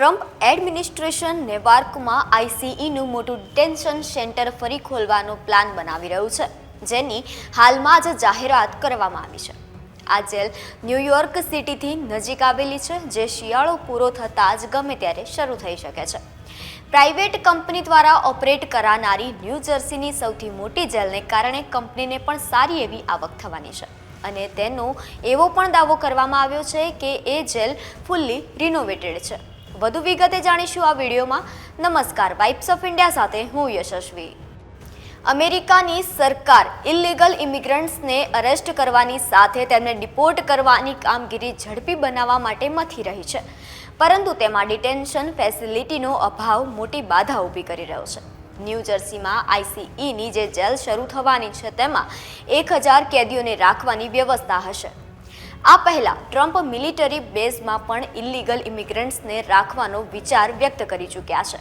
Trump administration નેવાર્કમાં આઈસીઈનું મોટું detention centre ફરી ખોલવાનો પ્લાન બનાવી રહ્યું છે, જેની હાલમાં જ જાહેરાત કરવામાં આવી છે. આ જેલ ન્યૂયોર્ક સિટીથી નજીક આવેલી છે, જે શિયાળો પૂરો થતાં જ ગમે ત્યારે શરૂ થઈ શકે છે. પ્રાઇવેટ કંપની દ્વારા ઓપરેટ કરાનારી ન્યૂ જર્સીની સૌથી મોટી જેલને કારણે કંપનીને પણ સારી એવી આવક થવાની છે. અને તેનો એવો પણ દાવો કરવામાં આવ્યો છે કે એ જેલ ફૂલ્લી રિનોવેટેડ છે. વધુ વિગતે જાણીશું આ વિડીયોમાં. નમસ્કાર વાઇબ્સ ઓફ ઇન્ડિયા સાથે હું યશસ્વી. અમેરિકાની સરકાર ઇલીગલ ઇમિગ્રન્ટ્સને અરેસ્ટ કરવાની સાથે તેમને ડિપોર્ટ કરવાની કામગીરી ઝડપી બનાવવા માટે મથી રહી છે. પરંતુ તેમાં ડિટેન્શન ફેસિલિટીનો અભાવ મોટી બાધા ઊભી કરી રહ્યો છે. ન્યૂ જર્સીમાં આઈસીઈની જે જેલ શરૂ થવાની છે, તેમાં એક હજાર કેદીઓને રાખવાની વ્યવસ્થા હશે. આ પહેલા ટ્રમ્પ મિલિટરી બેઝમાં પણ ઇલીગલ ઇમિગ્રન્ટ્સને રાખવાનો વિચાર વ્યક્ત કરી ચૂક્યા છે.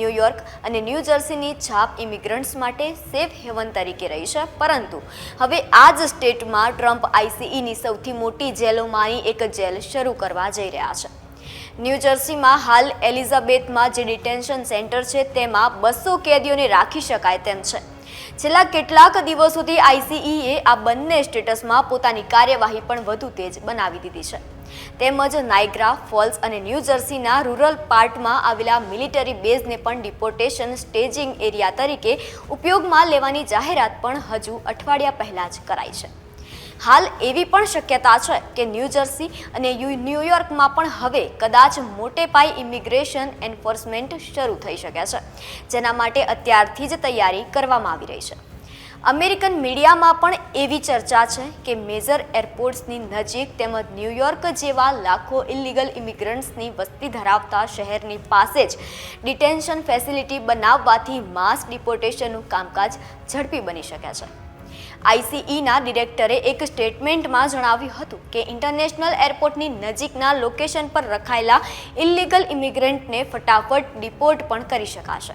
ન્યૂયોર્ક અને ન્યૂ જર્સીની છાપ ઇમિગ્રન્ટ્સ માટે સેફ હેવન તરીકે રહી છે, પરંતુ હવે આ જ સ્ટેટમાં ટ્રમ્પ આઈસીઈની સૌથી મોટી જેલોમાંની એક જેલ શરૂ કરવા જઈ રહ્યા છે. ન્યૂ જર્સીમાં હાલ એલિઝાબેથમાં જે ડિટેન્શન સેન્ટર છે, તેમાં બસો કેદીઓને રાખી શકાય તેમ છે. છેલ્લા કેટલાક દિવસોથી આઈસીઈએ આ બંને સ્ટેટસમાં પોતાની કાર્યવાહી પણ વધુ તેજ બનાવી દીધી છે. તેમજ નાઇગ્રા ફોલ્સ અને ન્યૂ જર્સીના રૂરલ પાર્ટમાં આવેલા મિલિટરી બેઝને પણ ડિપોર્ટેશન સ્ટેજિંગ એરિયા તરીકે ઉપયોગમાં લેવાની જાહેરાત પણ હજુ અઠવાડિયા પહેલાં જ કરાઈ છે. હાલ એવી પણ શક્યતા છે કે ન્યૂજર્સી અને ન્યૂયોર્કમાં પણ હવે કદાચ મોટે પાયે ઇમિગ્રેશન એન્ફોર્સમેન્ટ શરૂ થઈ શકે છે, જેના માટે અત્યારથી જ તૈયારી કરવામાં આવી રહી છે. અમેરિકન મીડિયામાં પણ એવી ચર્ચા છે કે મેજર એરપોર્ટ્સની નજીક તેમજ ન્યૂયોર્ક જેવા લાખો ઇલીગલ ઇમિગ્રન્ટ્સની વસ્તી ધરાવતા શહેરની પાસે જ ડિટેન્શન ફેસિલિટી બનાવવાથી માસ ડિપોર્ટેશનનું કામકાજ ઝડપી બની શકે છે. આઈસીઈના ડિરેક્ટરે એક સ્ટેટમેન્ટમાં જણાવ્યું હતું કે ઇન્ટરનેશનલ એરપોર્ટની નજીકના લોકેશન પર રખાયેલા ઇલીગલ ઇમિગ્રન્ટને ફટાફટ ડિપોર્ટ પણ કરી શકાશે.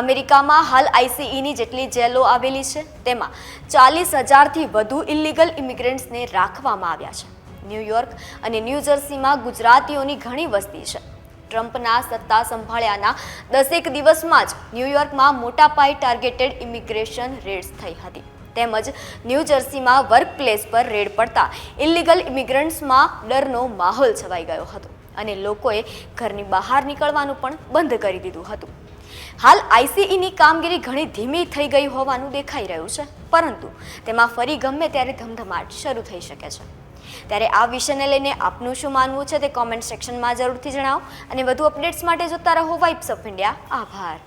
અમેરિકામાં હાલ આઈસીઈની જેટલી જેલો આવેલી છે, તેમાં ચાલીસ હજારથી વધુ ઇલીગલ ઇમિગ્રન્ટ્સને રાખવામાં આવ્યા છે. ન્યૂયોર્ક અને ન્યૂજર્સીમાં ગુજરાતીઓની ઘણી વસ્તી છે. ટ્રમ્પના સત્તા સંભાળ્યાના દસેક દિવસમાં જ ન્યૂયોર્કમાં મોટા પાયે ટાર્ગેટેડ ઇમિગ્રેશન રેડ્સ થઈ હતી. તેમજ ન્યૂ જર્સીમાં વર્ક પ્લેસ પર રેડ પડતા ઇલિગલ ઇમિગ્રન્ટ્સમાં ડરનો માહોલ છવાઈ ગયો હતો અને લોકોએ ઘરની બહાર નીકળવાનું પણ બંધ કરી દીધું હતું. હાલ આઈસીઈની કામગીરી ઘણી ધીમી થઈ ગઈ હોવાનું દેખાઈ રહ્યું છે, પરંતુ તેમાં ફરી ગમે ત્યારે ધમધમાટ શરૂ થઈ શકે છે. ત્યારે આ વિષયને લઈને આપનું શું માનવું છે તે કોમેન્ટ સેક્શનમાં જરૂરથી જણાવો અને વધુ અપડેટ્સ માટે જોતા રહો વાઇબ્સ ઓફ ઇન્ડિયા આભાર.